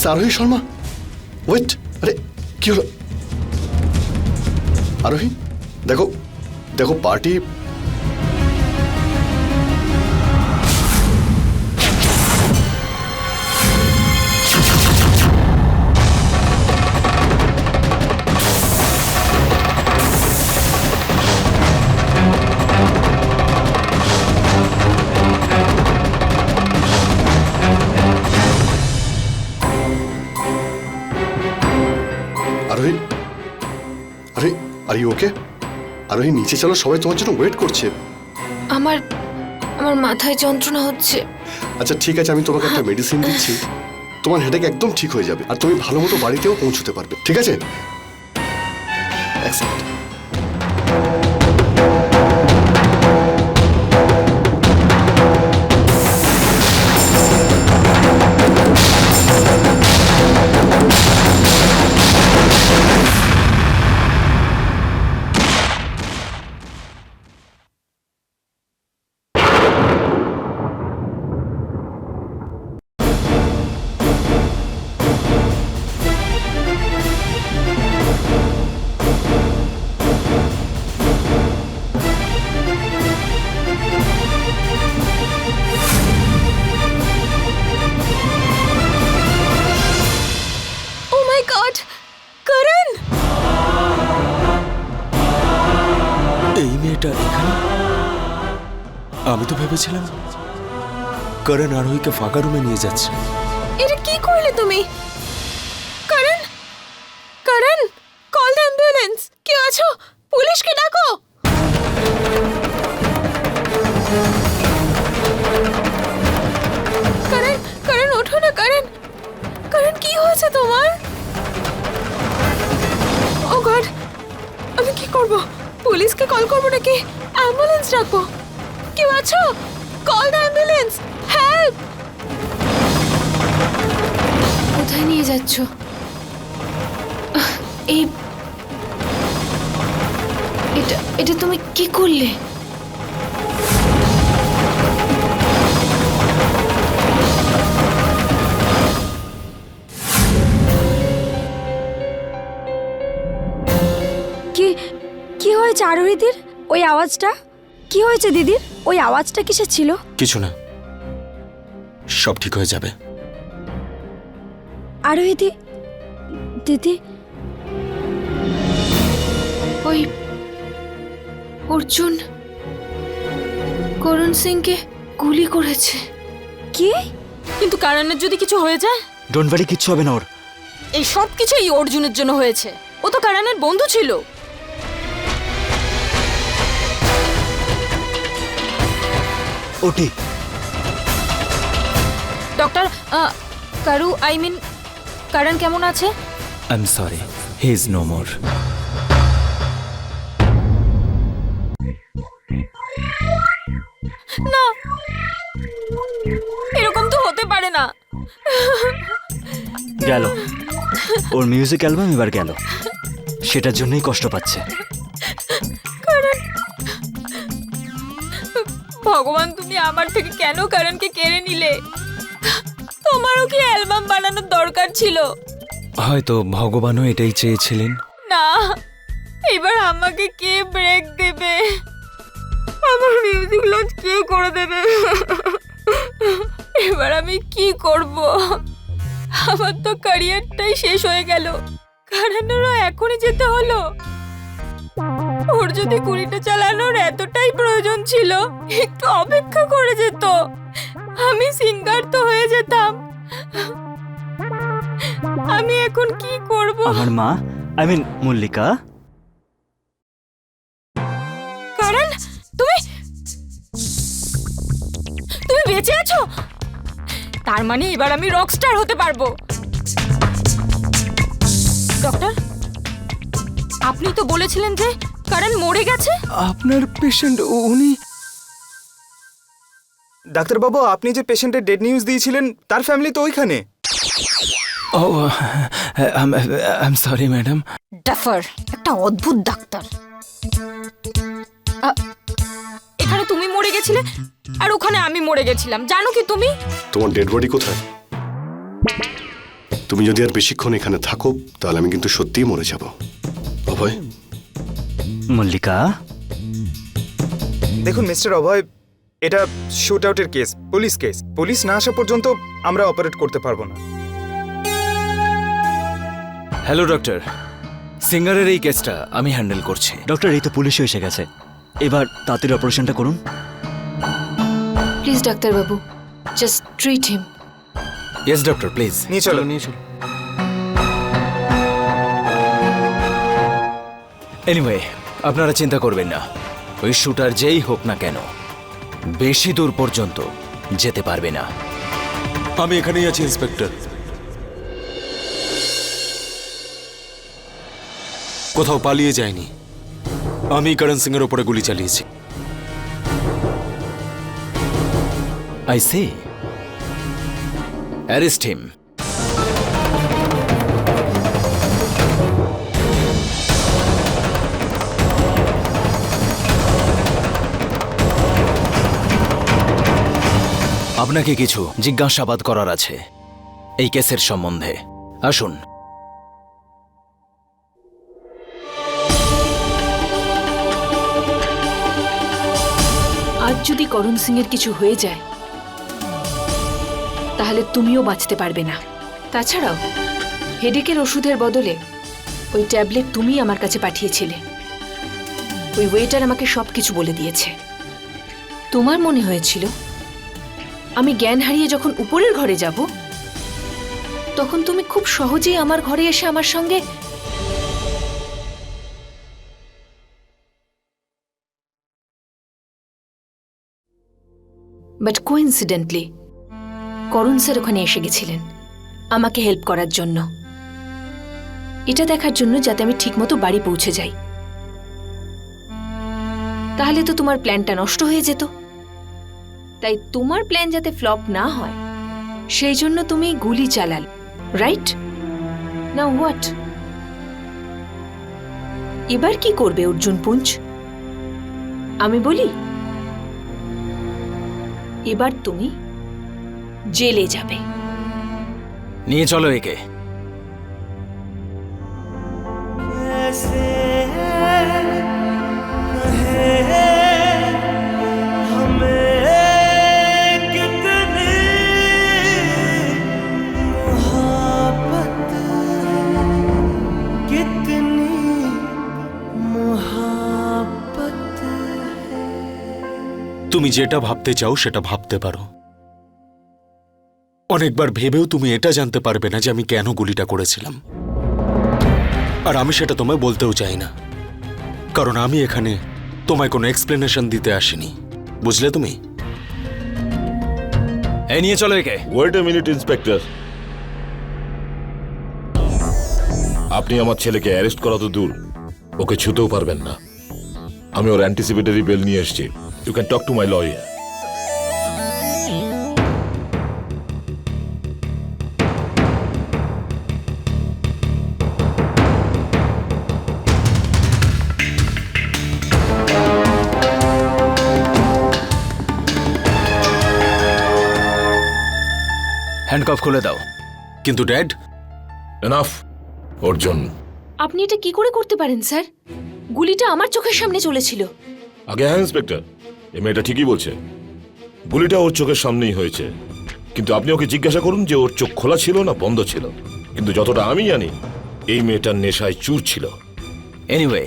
Miss আরোহী Sharma wait আরে কি হলো? আরোহী দেখো দেখো পার্টি ওই ওকে? আরোহী নিচে চলো সবাই তোমার জন্য ওয়েট করছে। আমার আমার মাথায় যন্ত্রণা হচ্ছে। আচ্ছা ঠিক আছে আমি তোমাকে একটা মেডিসিন দিচ্ছি। তোমার হেডেক একদম ঠিক হয়ে যাবে। আর তুমি ভালো মতো বাড়িতেও পৌঁছতে পারবে ঠিক আছে? এক সেকেন্ড ভেবেছিলাম। করণ আরোহীকে ফাঁকা রুমে নিয়ে যাচ্ছে। এটা কি করলে তুমি? তুমি কি করলে? কি কি হয়েছে আরোহীদের ওই আওয়াজটা? কি হয়েছে দিদির? ওই আওয়াজটা কিসের ছিল? কিছু না। সব ঠিক হয়ে যাবে। আরোহীদি দিদি অর্জুন করণ সিংকে গুলি করেছে। কি? কিন্তু কারণের যদি কিছু হয়ে যায়? ডোন্ট ওয়ারি কিচ্ছু হবে না ওর। এই সব কিছু এই অর্জুনের জন্য হয়েছে। ও তো কারণের বন্ধু ছিল। ওটি। ডক্টর কারু আই মিন কারণ কেমন আছে? I am sorry he is no more না। এরকম তো হতে পারে না। গেল। ওর মিউজিক অ্যালবাম এবার গেল। সেটার জন্যই কষ্ট পাচ্ছে। ভগবান তুমি আমার থেকে কেন কারণকে কেড়ে নিলে? তোমারও কি অ্যালবাম বানানোর দরকার ছিল? হয়তো ভগবানও এটাই চেয়েছিলেন। না এবার আমাকে কে ব্রেক দেবে? আমার মিউজিক লঞ্চ কে করে দেবে? এবার আমি কি করব? আমার তো ক্যারিয়ারটাই শেষ হয়ে গেল। কারণেরও এখনই যেতে হলো। ওর যদি কুড়িটা চালানোর এতটাই প্রয়োজন ছিল একটু অপেক্ষা করে যেত। আমি সিঙ্গার তো হয়ে যেতাম। আমি এখন কি করব? আমার মা? I mean Mallika? কারণ তুমি বেঁচে আছো? তার মানে এবার আমি রকস্টার হতে পারব। ডক্টর আপনি তো বলেছিলেন যে কারণ মরে গেছে। আপনার পেশেন্ট উনি ডাক্তারবাবু আপনি যে পেশেন্টের ডেড নিউজ দিয়েছিলেন তার ফ্যামিলি তো ওইখানে। ও I am sorry madam duffer একটা অদ্ভুত ডাক্তার গেছিলে আর ওখানে আমি মরে গেছিলাম। জানো কি তুমি? তোমার ডেড বডি কোথায়? তুমি যদি আর বেশিক্ষণ এখানে থাকো তাহলে আমি কিন্তু সত্যিই মরে যাব। অভয়? মল্লিকা? দেখুন মিস্টার অভয় এটা শুট আউটের কেস পুলিশ কেস। পুলিশ না আসা পর্যন্ত আমরা অপারেট করতে পারব না। Hello doctor. সিঙ্গারের এই কেসটা আমি হ্যান্ডেল করছি। ডক্টর এই তো পুলিশও এসে গেছে। এবার তাড়াতাড়ি অপারেশনটা করুন। প্লিজ ডাক্তারবাবু just treat him yes doctor please নিয়ে চলো। নিয়ে চলো। এনিওয়ে আপনারা চিন্তা করবেন না। ওই শুটার যেই হোক না কেন বেশি দূর পর্যন্ত যেতে পারবে না। আমি এখানেই আছি ইন্সপেক্টর। কোথাও পালিয়ে যায়নি। আমি করণ সিং এর উপরে গুলি চালিয়েছি। আই সে অ্যারেস্ট হিম আপনাকে কিছু জিজ্ঞাসাবাদ করার আছে এই কেসের সম্বন্ধে। আসুন। আজ যদি করণ সিং এর কিছু হয়ে যায় তাহলে তুমিও বাঁচতে পারবে না। তাছাড়াও, হেডেকের ওষুধের বদলে ওই ট্যাবলেট তুমি আমার কাছে পাঠিয়েছিলে। ওই ওয়েটার আমাকে সব কিছু বলে দিয়েছে। তোমার মনে হয়েছিল, আমি জ্ঞান হারিয়ে যখন উপরের ঘরে যাব, তখন তুমি খুব সহজেই আমার ঘরে এসে আমার সঙ্গে বাট কোইন্সিডেন্টলি করুণ স্যার ওখানে এসে গেছিলেন। আমাকে হেল্প করার জন্য। এটা দেখার জন্য যাতে আমি ঠিকমতো বাড়ি পৌঁছে যাই। তাহলে তো তোমার প্ল্যানটা নষ্ট হয়ে যেত। তাই তোমার প্ল্যান যাতে ফ্লপ না হয়, সেই জন্য তুমি গুলি চালাল। রাইট না হোয়াট এবার কি করবে অর্জুন পুঞ্জ? আমি বলি, এবার তুমি জেলে যাবে। নিয়ে চলো একে। তুমি যেটা ভাবতে চাও সেটা ভাবতে পারো। অনেকবার ভেবেও তুমি এটা জানতে পারবে না যে আমি কেন গুলিটা করেছিলাম। আর আমি সেটা তোমায় বলতেও চাই না। কারণ আমি এখানে তোমায় কোনো এক্সপ্লেনেশন দিতে আসিনি। বুঝলে তুমি? এই নিয়ে চলো একে। ওয়েট এ মিনিট ইন্সপেক্টর আপনি আমার ছেলেকে অ্যারেস্ট করা তো দূর। ওকে ছুতেও পারবেন না। আমি ওর অ্যান্টিসিপেটরি বেল নিয়ে এসেছি। You can talk to my lawyer handcuff খুলে দাও। কিন্তু ড্যাড? এনাফ অর্জুন। আপনি এটা কি করে করতে পারেন স্যার? গুলিটা আমার চোখের সামনে চলেছিল। আগে হ্যাঁ ইন্সপেক্টর। এই মেয়েটা ঠিকই বলছে। গুলিটা ওর চোখের সামনেই হয়েছে। কিন্তু আপনি ওকে জিজ্ঞাসা করুন যে ওর চোখ খোলা ছিল না বন্ধ ছিল। কিন্তু যতটা আমি জানি এই মেয়েটার নেশায় চুর ছিল। এনিওয়ে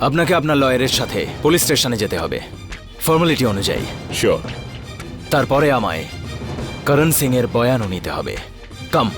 আপনাকে আপনার লয়ারের সাথে পুলিশ স্টেশনে যেতে হবে। ফর্মালিটি অনুযায়ী। শিওর তারপরে আমায় করণ সিং এর বয়ানও নিতে হবে। কাম।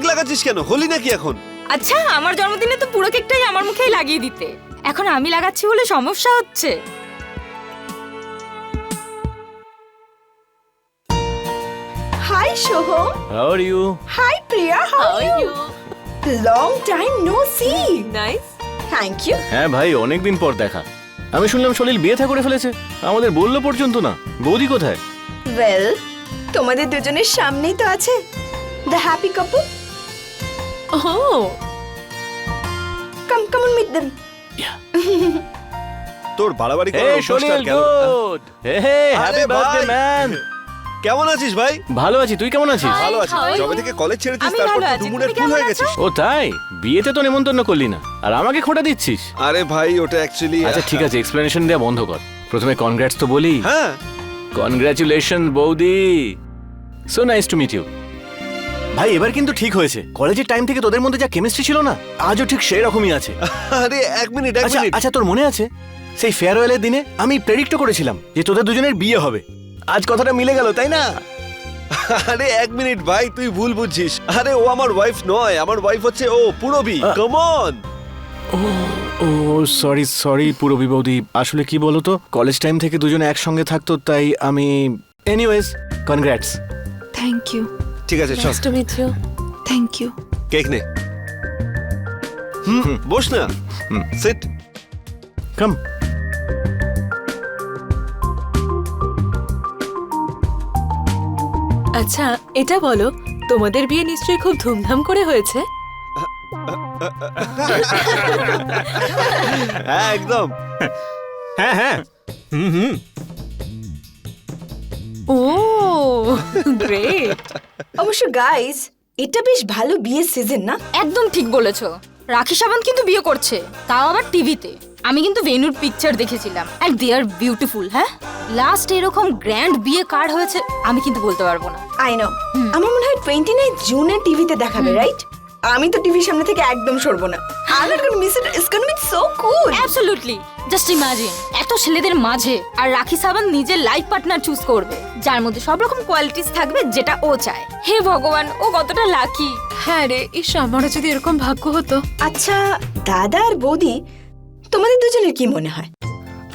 কেক লাগাচ্ছিস কেন? হোলি নাকি এখন? আচ্ছা আমার জন্মদিনে তো পুরো কেকটাই আমার মুখেই লাগিয়ে দিতে। এখন আমি লাগাচ্ছি বলে সমস্যা হচ্ছে। Hi Soham how are you hi Priya how are you long time no see nice thank you হ্যাঁ ভাই অনেকদিন পর দেখা। আমি শুনলাম সলিল বিয়ে থা করে ফেলেছে। আমাদের বলল পর্যন্ত না। বৌদি কোথায়? ওয়েল তোমাদের দুজনের সামনেই তো আছে। The happy couple oh come come on meet them তোর বাড়াবাড়ি করার অভ্যাসটা সলিল আর কেন- good hey hey happy birthday. Man কেমন আছিস ভাই? ভালো আছি তুই কেমন আছিস? ভালো আছি। how are যবে you? থেকে কলেজ ছেড়েছিস তারপর তো ডুমুরের ফুল হয়ে? গেছিস ও তাই? বিয়েতে তো নেমন্তন্ন করলি না। আর আমাকে খোটা দিচ্ছিস? আরে ভাই ওটা অ্যাকচুয়ালি আচ্ছা ঠিক আছে এক্সপ্লেনেশন দেওয়া বন্ধ কর। প্রথমে কনগ্রাটস তো বলি। হ্যাঁ। কনগ্রাচুলেশন বৌদি। So nice to meet you ভাই এবার কিন্তু ঠিক হয়েছে। কলেজের টাইম থেকে তোদের মধ্যে যা কেমিস্ট্রি ছিল না আজও ঠিক সেই রকমই আছে। আরে এক মিনিট এক আচ্ছা মিনিট। আচ্ছা তোর মনে আছে? সেই ফেয়ারওয়েলের দিনে আমি প্রেডিক্ট করেছিলাম যে তোদের দুজনের বিয়ে হবে। আজ কথাটা মিলে গেল তাই না? আরে এক মিনিট ভাই তুই ভুল বুঝছিস। আরে ও আমার ওয়াইফ নয় আমার ওয়াইফ হচ্ছে ও পুরবি অন ও সরি সরি পুরবি বৌদি। আসলে কি বলতো কলেজ টাইম থেকে দুজনে একসঙ্গে থাকতো তাই আমি এনিওয়েজ কনগ্রাটস থ্যাংক ইউ ঠিক আছে চল। To meet you thank you cake নে। হুম বস না। সিট কাম আচ্ছা এটা বলো তোমাদের বিয়ে নিশ্চয়ই খুব ধুমধাম করে হয়েছে? হ্যাঁ একদম। হ্যাঁ হ্যাঁ। হুম হুম। ও গ্রেট অবশ্য গাইস এটা বেশ ভালো বিয়ের সিজন না? একদম ঠিক বলেছ। রাখি সাবন্ত কিন্তু বিয়ে করছে তাও আবার টিভিতে আমি কিন্তু ভেনুর পিকচার দেখেছিলাম। আর দে আর বিউটিফুল হ্যাঁ? লাস্ট এরকম গ্র্যান্ড বিয়ে কার হয়েছে আমি কিন্তু বলতে পারব না। আই নো আমার মনে হয় টোয়েন্টি নাইন জুনে টিভিতে দেখাবে রাইট আমি তো টিভির সামনে থেকে একদম সরবো না। I not gonna miss it it's gonna be so cool absolutely just imagine এত ছেলেদের মাঝে আর রাখি সাবান নিজের লাইফ পার্টনার চুজ করবে যার মধ্যে সব রকম কোয়ালিটিস থাকবে যেটা ও চায়। হে ভগবান ও কতটা লাকি হ্যাঁ রে ইস আমারও যদি এরকম ভাগ্য হতো। আচ্ছা দাদা আর বৌদি তোমাদের দুজনের কি মনে হয়?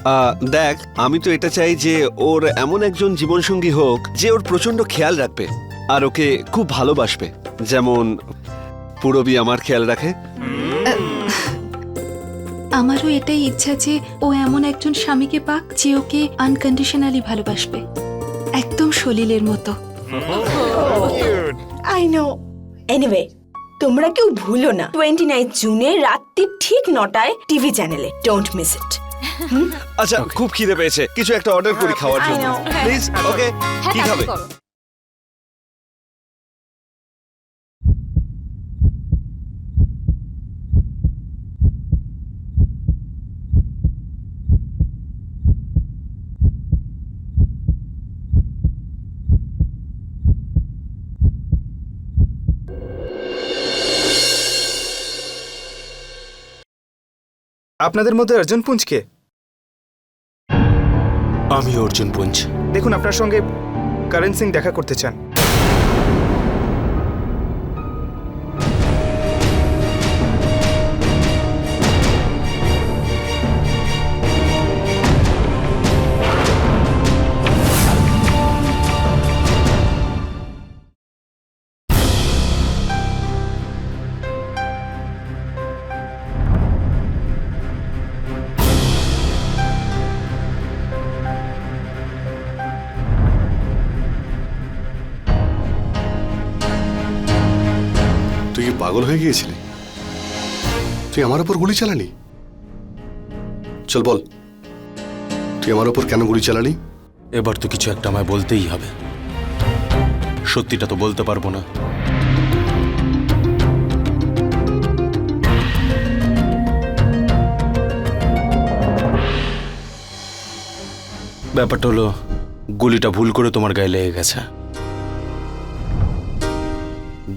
আহ, দেখ আমি তো এটা চাই যে ওর এমন একজন জীবনসঙ্গী হোক যে ওর প্রচণ্ড খেয়াল রাখবে আর ওকে খুব ভালোবাসবে। যেমন পুরবি আমার খেয়াল রাখে। আমারও এটাই ইচ্ছা যে ও এমন একজন স্বামীকে পাক যে ওকে আনকন্ডিশনালি ভালোবাসবে। একদম সলিলের মতো। আই নো এনিওয়ে তোমরা কেউ ভুলো না। টোয়েন্টি নাইন জুনে রাত্রি ঠিক নটায় টিভি চ্যানেলে ডোন্ট মিস ইট আচ্ছা খুব খিদে পেয়েছে। কিছু একটা অর্ডার করি খাওয়ার জন্য। প্লিজ ওকে হ্যাঁ কি খাবে? আপনাদের মধ্যে অর্জুন পুঞ্জকে? আমি অর্জুন পুঞ্জ। দেখুন আপনার সঙ্গে কারেন্ট সিং দেখা করতে চান। পাগল হয়ে গিয়েছিলি? তুই আমার ওপর গুলি চালালি? চল বল। তুই আমার ওপর কেন গুলি চালালি? এবার তো কিছু একটা আমায় বলতেই হবে। সত্যিটা তো বলতে পারব না। ব্যাপারটা হলো, গুলিটা ভুল করে তোমার গায়ে লেগে গেছে।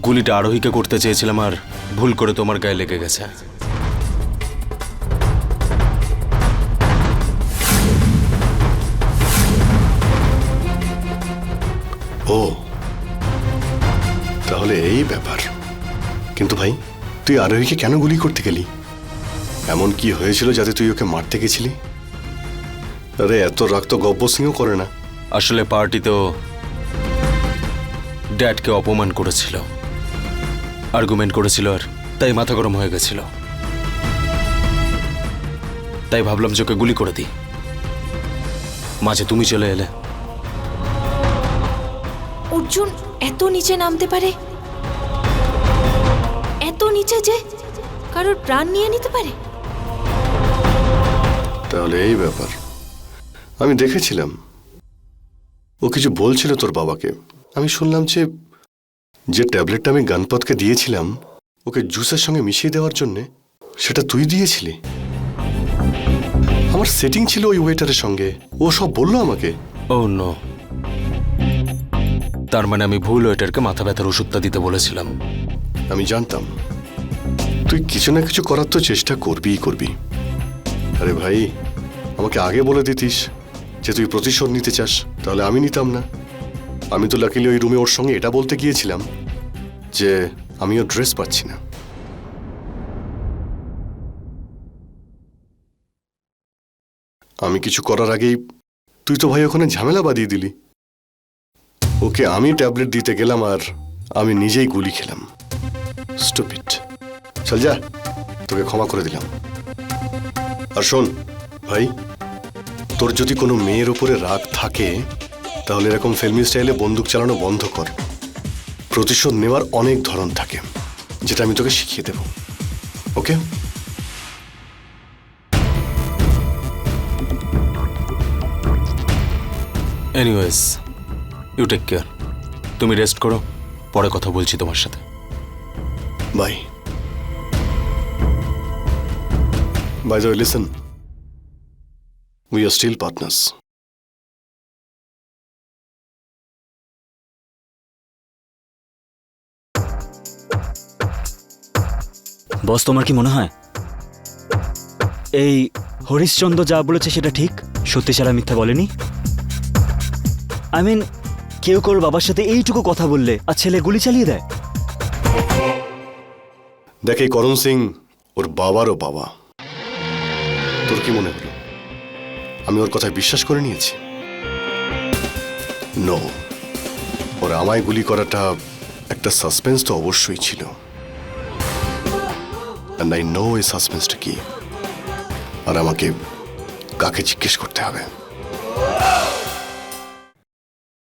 গুলিটা আরোহীকে করতে চেয়েছিলাম আর ভুল করে তোমার গায়ে লেগে গেছে। ও তাহলে এই ব্যাপার। কিন্তু ভাই তুই আরোহীকে কেন গুলি করতে গেলি? এমন কি হয়েছিল যাতে তুই ওকে মারতে গেছিলি? আরে এত রক্ত তো গব্বর সিংও করে না। আসলে পার্টিতেও ড্যাডকে অপমান করেছিল। আর্গুমেন্ট করেছিল আর। তাই মাথা গরম হয়ে গেছিল। তাই ভাবলাম যে ওকে গুলি করে দিই। মাঝে তুমি চলে এলে। অর্জুন এত নিচে নামতে পারে? এত নিচে যে কারোর প্রাণ নিয়ে নিতে পারে? তাহলে এই ব্যাপার। আমি দেখেছিলাম। ও কিছু বলছিল তোর বাবাকে। আমি শুনলাম যে যে ট্যাবলেটটা আমি গণপতকে দিয়েছিলাম ওকে জুসের সঙ্গে মিশিয়ে দেওয়ার জন্যে সেটা তুই দিয়েছিলি। আমার সেটিং ছিল ওই ওয়েটারের সঙ্গে। ও সব বলল আমাকে। Oh no. তার মানে আমি ভুল ওয়েটারকে মাথা ব্যথার ওষুধটা দিতে বলেছিলাম। আমি জানতাম। তুই কিছু না কিছু করার তো চেষ্টা করবিই করবি। আরে ভাই আমাকে আগে বলে দিতিস যে তুই প্রতিশোধ নিতে চাস তাহলে আমি নিতাম না। আমি তো লাকিলি ওই রুমে ওর সঙ্গে এটা বলতে গিয়েছিলাম যে আমিও ড্রেস পাচ্ছি না। আমি কিছু করার আগেই তুই তো ভাই ওখানে ঝামেলা বাঁধিয়ে দিলি। ওকে আমি ট্যাবলেট দিতে গেলাম আর আমি নিজেই গুলি খেলাম। স্টুপিড চল যা, তোকে ক্ষমা করে দিলাম। আর শোন, ভাই, তোর যদি কোনো মেয়ের উপরে রাগ থাকে তাহলে এরকম ফিল্মি স্টাইলে বন্দুক চালানো বন্ধ কর। প্রতিশোধ নেওয়ার অনেক ধরন থাকে যেটা আমি তোকে শিখিয়ে দেব। Okay? Anyways you take care তুমি রেস্ট করো পরে কথা বলছি তোমার সাথে। Bye bye the listen we are still partners boss, তোমার কি মনে হয়? এই হরিশ্চন্দ্র যা বলেছে সেটা ঠিক? সত্যি ছাড়া মিথ্যা বলেনি? আই মিন কেউ কারোর বাবার সাথে এইটুকু কথা বললে আর ছেলে গুলি চালিয়ে দেয়? দেখ করণ সিং, ওর বাবারও বাবা। তোর কি মনে হলো? আমি ওর কথায় বিশ্বাস করে নিয়েছি? নো ওর আমায় গুলি করাটা একটা সাসপেন্স তো অবশ্যই ছিল। অ্যান্ড আই নো এই সাসপেন্সটা কি আর আমাকে কাকে জিজ্ঞেস করতে হবে?